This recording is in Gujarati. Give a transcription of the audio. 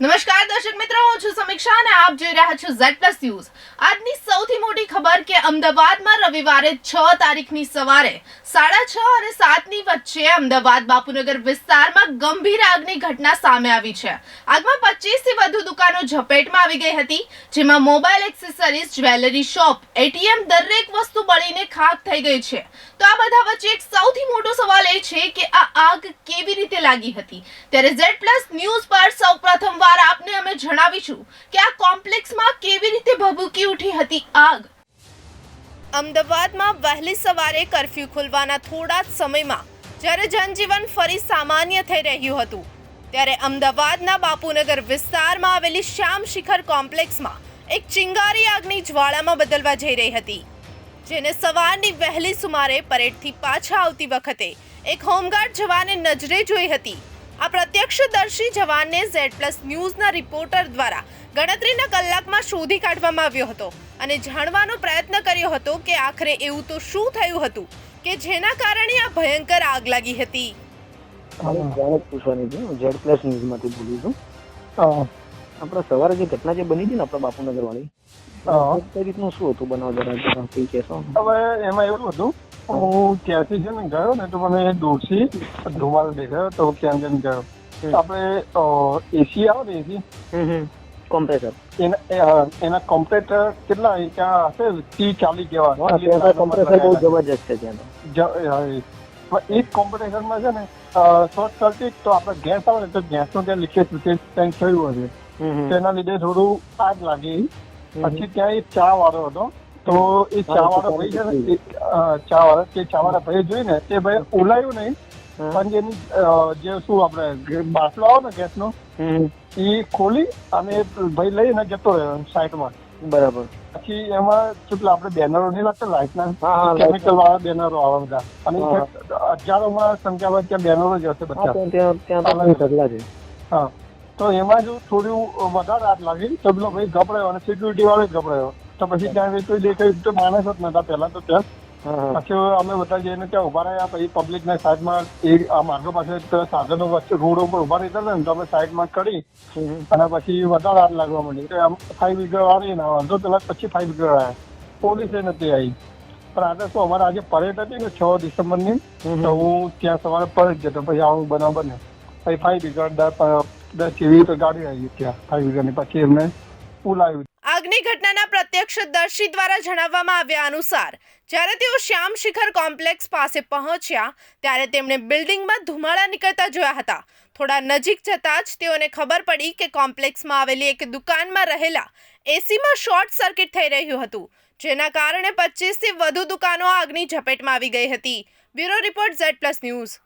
નમસ્કાર દર્શક મિત્રો, હું છું સમીક્ષા અને આપ જોઈ રહ્યા છો ઝેડ પ્લસ ન્યૂઝ આજની સૌથી મોટી ખબર કે અમદાવાદમાં રવિવારે છ તારીખની સવારે સાડા છ અને સાતની વચ્ચે અમદાવાદ બાપુનગર વિસ્તારમાં ગંભીર આગની ઘટના સામે આવી છે. આગમાં પચીસથી વધુ દુકાનો ઝપેટમાં આવી ગઈ હતી, જેમાં mobile accessories, jewellery shop, ATM દરેક વસ્તુ બળીને ખાક થઈ ગઈ છે. તો આ બધા વચ્ચે એક સૌથી મોટો સવાલ એ છે કે આ આગ કેવી રીતે લાગી હતી? ત્યારે ઝેડ પ્લસ ન્યૂઝ પર સૌ અમે જણાવીશું કે આ કોમ્પ્લેક્સમાં કેવી રીતે ભભૂકી ઉઠી હતી આગ. અમદાવાદમાં વહેલી સવારે કરફ્યુ ખુલવાના થોડા જ સમયમાં જ્યારે જનજીવન ફરી સામાન્ય થઈ રહ્યું હતું, ત્યારે અમદાવાદના બાપુનગર વિસ્તારમાં આવેલી શ્યામ શિખર કોમ્પ્લેક્સમાં એક ચિંગારી આગની જ્વાળામાં બદલવા જઈ રહી હતી, જેને સવારની વહેલી સુમારે પરેડથી પાછા આવતી વખતે એક હોમગાર્ડ જવાને નજરે જોઈ હતી આ પ્રત્યક્ષદર્શી જવાનને ઝેડ પ્લસ ન્યૂઝના રિપોર્ટર દ્વારા ગણતરીના કલાકમાં શોધી કાઢવામાં આવ્યો હતો અને જાણવાનો પ્રયત્ન કર્યો હતો કે આખરે એવું તો શું થયું હતું કે જેના કારણે આ ભયંકર આગ લાગી હતી? મારે જાણે જ પૂછવાની છે હું ઝેડ પ્લસ ન્યૂઝમાંથી બોલું છું. આપણે સવારે જે ઘટના જે બની હતી ને આપણા બાપુનગર વાળી કઈ રીતનું શું હતું? બનાવ જરા કઈ કંઈ કહેશો? હવે એમાં એવું હતું હું ત્યાંથી છે ને ગયો ને તો મને દોશી ધુમાડો દેખાયો તો ત્યાં જઈને ગયો. આપણે એસી આવે ને એસી કોમ્પ્રેસર એના એના કોમ્પ્રેટર કેટલા ત્યાં હશે? ટી ચાલી તો કોમ્પ્રેસર બહુ જબરજસ્ત છે ત્યાં એક કોમ્પ્રેસરમાં છે ને શોર્ટ સર્કિટ તો આપણે ગેસ આવે ને તો ગેસનું ત્યાં લીકેજ લીકેજ કંઈક થયું હશે. તેના લીધે થોડું આગ લાગી. પછી ત્યાં એક ચા વાળો હતો. તો એ ચા વાળા ભાઈ છે. ને ચા વાળા તે ચા વાળા ભાઈ જોઈને તે ભાઈ ઓલાયું નહીં. પણ જેની જે શું આપણે બાટલો આવે ને ગેસનો હમ. હમ. એ ખોલી અને ભાઈ લઈને જતો રહ્યો સાઈડમાં. બરાબર. પછી એમાં કેટલા આપણે બેનરો નહીં લાગતા લાઈટના ના હા, કેમિકલ વાળા બેનરો આવે બધા. અને. હજારોમાં સંખ્યામાં ત્યાં બેનરો જ હશે બધા. ત્યાં ત્યાં છે. હા. તો એમાં જો થોડું વધારે હાથ લાગી તો પેલો ભાઈ ગભરાયો અને સિક્યુરિટી વાળો ગભરાયો. તો પછી ત્યાં કોઈ દેખાયું તો માણસ જ નતા પહેલા તો ત્યાં. પછી અમે બધા જઈને ત્યાં ઊભા રહ્યા પછી પબ્લિક ના સાઈડમાં એ આ માર્ગો પાસે સાધનો વચ્ચે રોડ ઉપર ઊભા રહેતા હતા ને તો અમે સાઈડમાં કરી. અને પછી વધારે હાથ લાગવા માંડી. તો આમ ફાઈવ વિગર આવી ને વાંધો પેલા પછી ફાઈવ વીઘર આવ્યા પોલીસે નથી આવી. પણ આજે શું અમારે આજે પરેડ હતી ને છ ડિસેમ્બરની ની તો હું ત્યાં સવારે પરેડ જતો પછી આવું બનાવ બને પછી ફાઈવ વિગર દસ એવી તો ગાડી આવી ત્યાં ફાઈવની. પછી એમને બોલાવ્યું. આગની ઘટનાના પ્રત્યક્ષદર્શી દ્વારા જણાવવામાં આવ્યા અનુસાર, જ્યારે તેઓ શ્યામ શિખર કોમ્પ્લેક્સ પાસે પહોંચ્યા, ત્યારે તેમણે બિલ્ડિંગમાં ધુમાડા નીકળતા જોયા હતા. થોડા નજીક જતાં જ તેઓને ખબર પડી કે કોમ્પ્લેક્સમાં આવેલી એક દુકાનમાં રહેલા એસીમાં શોર્ટ સર્કિટ થઈ રહ્યું હતું, જેના કારણે પચીસથી વધુ દુકાનો આગની ઝપેટમાં આવી ગઈ હતી. Bureau report Z plus news.